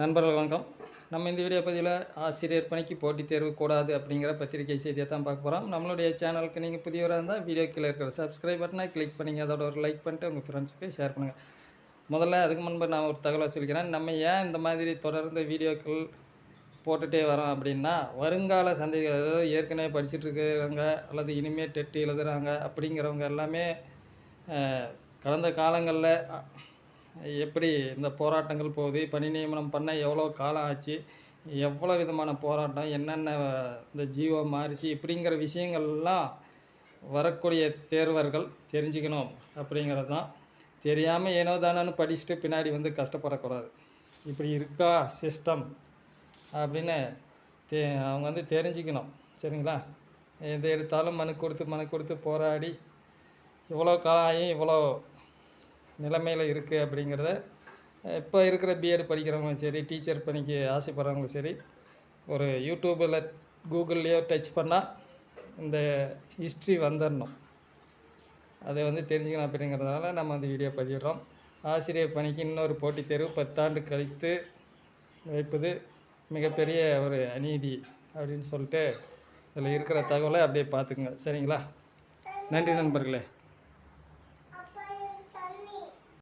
நண்பர்கள் வணக்கம். நம்ம இந்த வீடியோ பதிவில் ஆசிரியர் பணிக்கு போட்டித் தேர்வு கூடாது அப்படிங்கிற பத்திரிகை செய்தியை தான் பார்க்க போகிறோம் நம்மளுடைய சேனலுக்கு நீங்கள் புதியவராக இருந்தால் வீடியோ கீழே இருக்கிற சப்ஸ்கிரைப் பட்டனை கிளிக் பண்ணிங்க. அதோட ஒரு லைக் பண்ணிட்டு உங்கள் ஃப்ரெண்ட்ஸுக்கு ஷேர் பண்ணுங்கள் முதல்ல அதுக்கு முன்பு நான் ஒரு தகவலை சொல்லிக்கிறேன். நம்ம ஏன் இந்த மாதிரி தொடர்ந்து வீடியோக்கள் போட்டுகிட்டே வரோம் அப்படின்னா வருங்கால சந்தைகள் அதாவது ஏற்கனவே படிச்சுட்டு இருக்கிறவங்க அல்லது இனிமேல் டெட்டு எழுதுகிறாங்க அப்படிங்கிறவங்க எல்லாமே கடந்த காலங்களில் எப்படி இந்த போராட்டங்கள் போகுது? பணி நியமனம் பண்ண எவ்வளோ காலம் ஆச்சு? எவ்வளோ விதமான போராட்டம்? என்னென்ன இந்த ஜீவோ மாறிச்சு இப்படிங்கிற விஷயங்கள்லாம் வரக்கூடிய தேர்வர்கள் தெரிஞ்சுக்கணும் அப்படிங்கிறது தான் தெரியாமல் ஏனோ தானோன்னு படிச்சுட்டு பின்னாடி வந்து கஷ்டப்படக்கூடாது. இப்படி இருக்கா சிஸ்டம் அப்படின்னு தே அவங்க வந்து தெரிஞ்சுக்கணும். சரிங்களா? எது எடுத்தாலும் மனு கொடுத்து மனு கொடுத்து போராடி இவ்வளோ காலம் ஆகி இவ்வளோ நிலைமையில் இருக்குது அப்படிங்கிறத இப்போ இருக்கிற பிஎட் படிக்கிறவங்களும் சரி டீச்சர் பணிக்கு ஆசைப்படுறவங்களும் சரி ஒரு யூடியூப்பில் கூகுள்லேயோ டச் பண்ணால் இந்த ஹிஸ்ட்ரி வந்துடணும் அதை வந்து தெரிஞ்சுக்கணும் அப்படிங்கிறதுனால நம்ம அந்த வீடியோ பதிவிடுறோம். ஆசிரியர் பணிக்கு இன்னொரு போட்டித் தேர்வு பத்தாண்டு கழித்து வைப்பது மிகப்பெரிய ஒரு அநீதி அப்படின்னு சொல்லிட்டு இதில் இருக்கிற தகவலை அப்படியே பார்த்துக்குங்க. சரிங்களா? நன்றி நண்பர்களே.